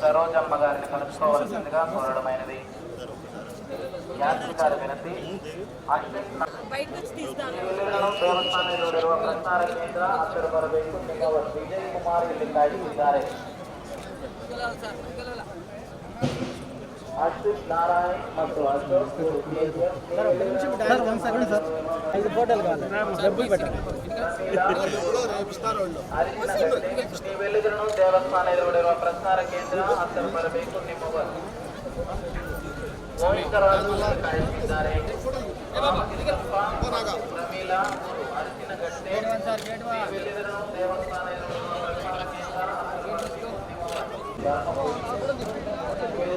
సరోజమ్మ గారిని కలుసుకోవలసిందిగా కోరడమైనది యాత్రి గారి వినతి అశ్విన్ బయటకు వచ్చి తీస్తాను ಇಲ್ಲಿಗಳನ್ನು ದೇವಸ್ಥಾನದಲ್ಲಿರುವ ಪ್ರಸಾರ ಕೇಂದ್ರ ಹತ್ತಿರ ಬರಬೇಕು ನಿಮ್ಮ ವಿಜಯ್ ಕುಮಾರ್ ಇಲ್ಲಿ ಕಾಯ್ದಿದ್ದಾರೆ ಅಶ್ವಿತ್ ನಾರಾಯಣ್ ಮತ್ತು Ashok KGF, sir one second sir ఐదు ఫోటోలు కావాలి డబ్బులు పెట్టండి ಅರಿಶಿನ ಗಡ್ಡೆ. ನೀವೆಲ್ಲಿದ್ರು ದೇವಸ್ಥಾನ ಎದುರುಗಡೆರುವ ಪ್ರಸಾರ ಕೇಂದ್ರ ಹತ್ತಿರ ಬರಬೇಕು ನಿಮ್ಮ ಗೋವಿಂದರಾಜು ಇಲ್ಲಿ ಕಾಯ್ದಿದ್ದಾರೆ ಪ್ರಮೀಲಾ ಅರಿಶಿನ ಗಡ್ಡೆ ನೀವೆಲ್ಲಿದ್ರು ದೇವಸ್ಥಾನ ಎದುರುಗಡೆರುವ ಪ್ರಸಾರ ಕೇಂದ್ರ ಹತ್ತಿರ ಬರಬೇಕು ఇదే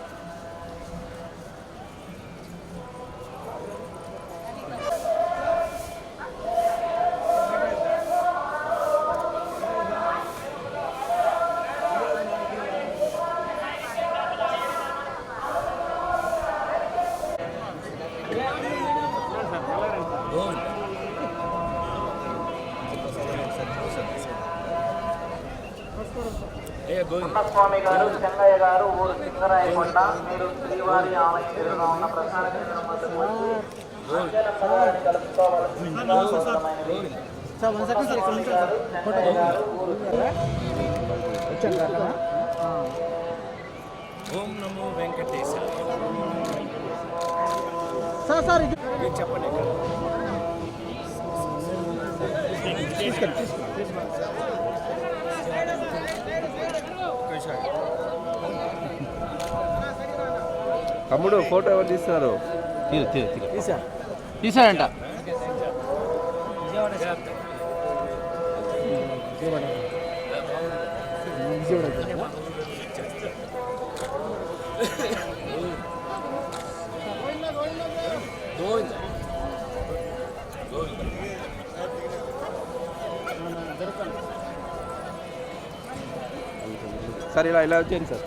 సార్ వచ్చేయండి స్వామి గారు చెన్నయ్య గారు ఊరు సింగరాయకొండ మీరు శ్రీవారి ఆలయం ఎదురుగా ఉన్న అక్కడ ఓం నమో వెంకటేశాయ సార్ సార్ మీరు చెప్పండి. తీసుకెళ్ళి తీసుకెళ్ళి. తమ్ముడు ఫోటో ఎవరు తీస్తున్నారు? తీసా? తీసాడంట. విజయవాడ. సార్ ఇలా ఇలా వచ్చేయండి సార్.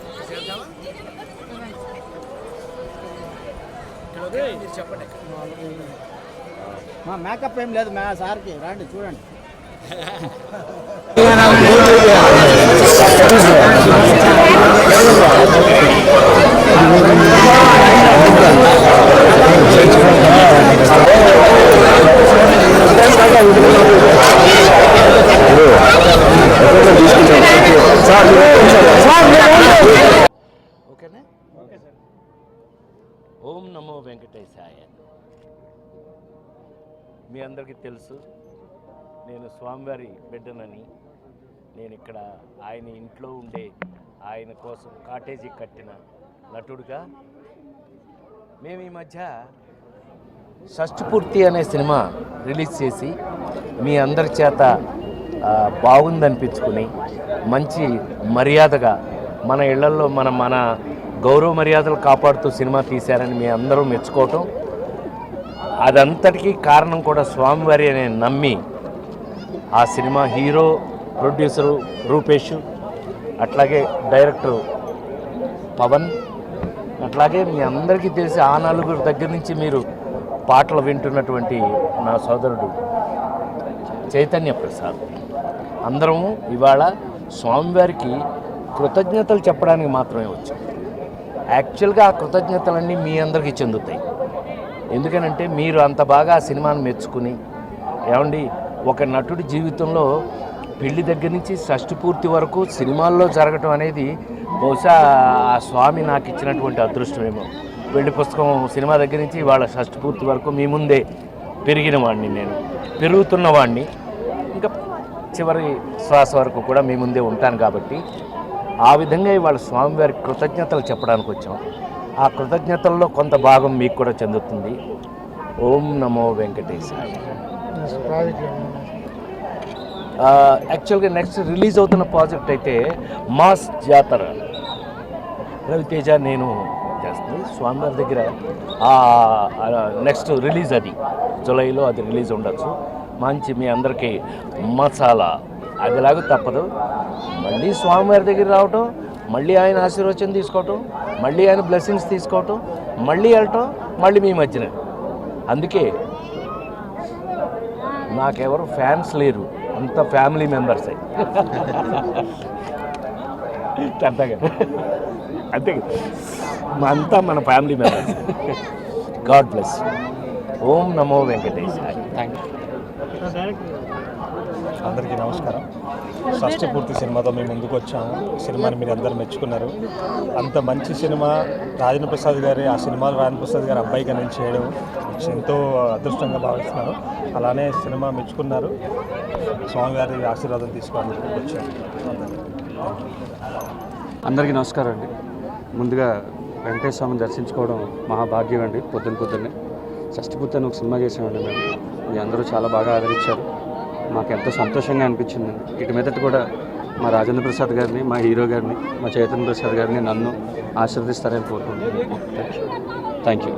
చెప్పండి. మా మేకప్ ఏం లేదు మా సార్కి. రండి చూడండి. ఓకేనా మీ అందరికీ తెలుసు నేను స్వామివారి బిడ్డనని. నేను ఇక్కడ ఆయన ఇంట్లో ఉండే ఆయన కోసం కాటేజీ కట్టిన నటుడుగా. మేము ఈ మధ్య షష్ఠపూర్తి అనే సినిమా రిలీజ్ చేసి మీ అందరి చేత బాగుందనిపించుకుని మంచి మర్యాదగా మన ఇళ్ళల్లో మన మన గౌరవ మర్యాదలు కాపాడుతూ సినిమా తీశారని మీ అందరూ మెచ్చుకోవటం అదంతటికీ కారణం కూడా స్వామివారి అనే నమ్మి ఆ సినిమా హీరో ప్రొడ్యూసరు రూపేష్ అట్లాగే డైరెక్టరు పవన్ అట్లాగే మీ అందరికీ తెలిసి ఆ నలుగురు దగ్గర నుంచి మీరు పాటలు వింటున్నటువంటి నా సోదరుడు చైతన్య ప్రసాద్. అందరము ఇవాళ స్వామివారికి కృతజ్ఞతలు చెప్పడానికి మాత్రమే వచ్చాం. యాక్చువల్గా ఆ కృతజ్ఞతలన్నీ మీ అందరికీ చెందుతాయి. ఎందుకనంటే మీరు అంత బాగా ఆ సినిమాను మెచ్చుకుని ఏమండి ఒక నటుడి జీవితంలో పెళ్ళి దగ్గర నుంచి షష్టి పూర్తి వరకు సినిమాల్లో జరగటం అనేది బహుశా ఆ స్వామి నాకు ఇచ్చినటువంటి అదృష్టమేమో. పెళ్ళి పుస్తకం సినిమా దగ్గర నుంచి వాళ్ళ షష్టి పూర్తి వరకు మీ ముందే పెరిగిన వాడిని నేను. పెరుగుతున్న వాడిని ఇంకా చివరి శ్వాస వరకు కూడా మీ ముందే ఉంటాను కాబట్టి ఆ విధంగా ఇవాళ స్వామివారి కృతజ్ఞతలు చెప్పడానికి వచ్చాం ఆ కృతజ్ఞతల్లో కొంత భాగం మీకు కూడా చెందుతుంది. ఓం నమో వెంకటేశాయ. యాక్చువల్గా నెక్స్ట్ రిలీజ్ అవుతున్న ప్రాజెక్ట్ అయితే మాస్ జాతర. రవితేజ నేను చేస్తుంది. స్వామివారి దగ్గర నెక్స్ట్ రిలీజ్ అది. జూలైలో అది రిలీజ్ ఉండొచ్చు. మంచి మీ అందరికీ మసాలా. అదిలాగా తప్పదు. మళ్ళీ స్వామివారి దగ్గర రావటం మళ్ళీ ఆయన ఆశీర్వచనం తీసుకోవటం మళ్ళీ ఆయన బ్లెస్సింగ్స్ తీసుకోవటం మళ్ళీ వెళ్ళటం మళ్ళీ మీ మధ్యన. అందుకే నాకెవరు ఫ్యాన్స్ లేరు. అంత ఫ్యామిలీ మెంబర్స్ అంతేగా. అంతే. అంతా మన ఫ్యామిలీ మెంబర్స్ గాడ్ బ్లెస్ ఓం నమో వెంకటేశ్ థ్యాంక్ యూ అందరికీ నమస్కారం. షష్టి పూర్తి సినిమాతో మేము ముందుకు వచ్చాము సినిమాని మీరు అందరూ మెచ్చుకున్నారు. అంత మంచి సినిమా రాజేంద్ర ప్రసాద్ గారి ఆ సినిమాలో రాజేంద్ర ప్రసాద్ గారి అబ్బాయిగా నేను చేయడం ఎంతో అదృష్టంగా భావిస్తున్నాను. అలానే సినిమా మెచ్చుకున్నారు. స్వామివారి ఆశీర్వాదం తీసుకోవడానికి వచ్చాము అందరికీ. అందరికీ నమస్కారం అండి. ముందుగా వెంకటేశ్వర స్వామిని దర్శించుకోవడం మహాభాగ్యం అండి. పొద్దున్న పొద్దున్నే. షష్టిపూర్తి అని ఒక సినిమా చేసామండి మేము. మీ అందరూ చాలా బాగా ఆదరించారు. మాకు ఎంతో సంతోషంగా అనిపించింది. ఇటు మీదట కూడా మా రాజేంద్ర ప్రసాద్ గారిని మా హీరో గారిని మా చైతన్య ప్రసాద్ గారిని నన్ను ఆశీర్వదిస్తారని కోరుకుంటున్నాను. Thank you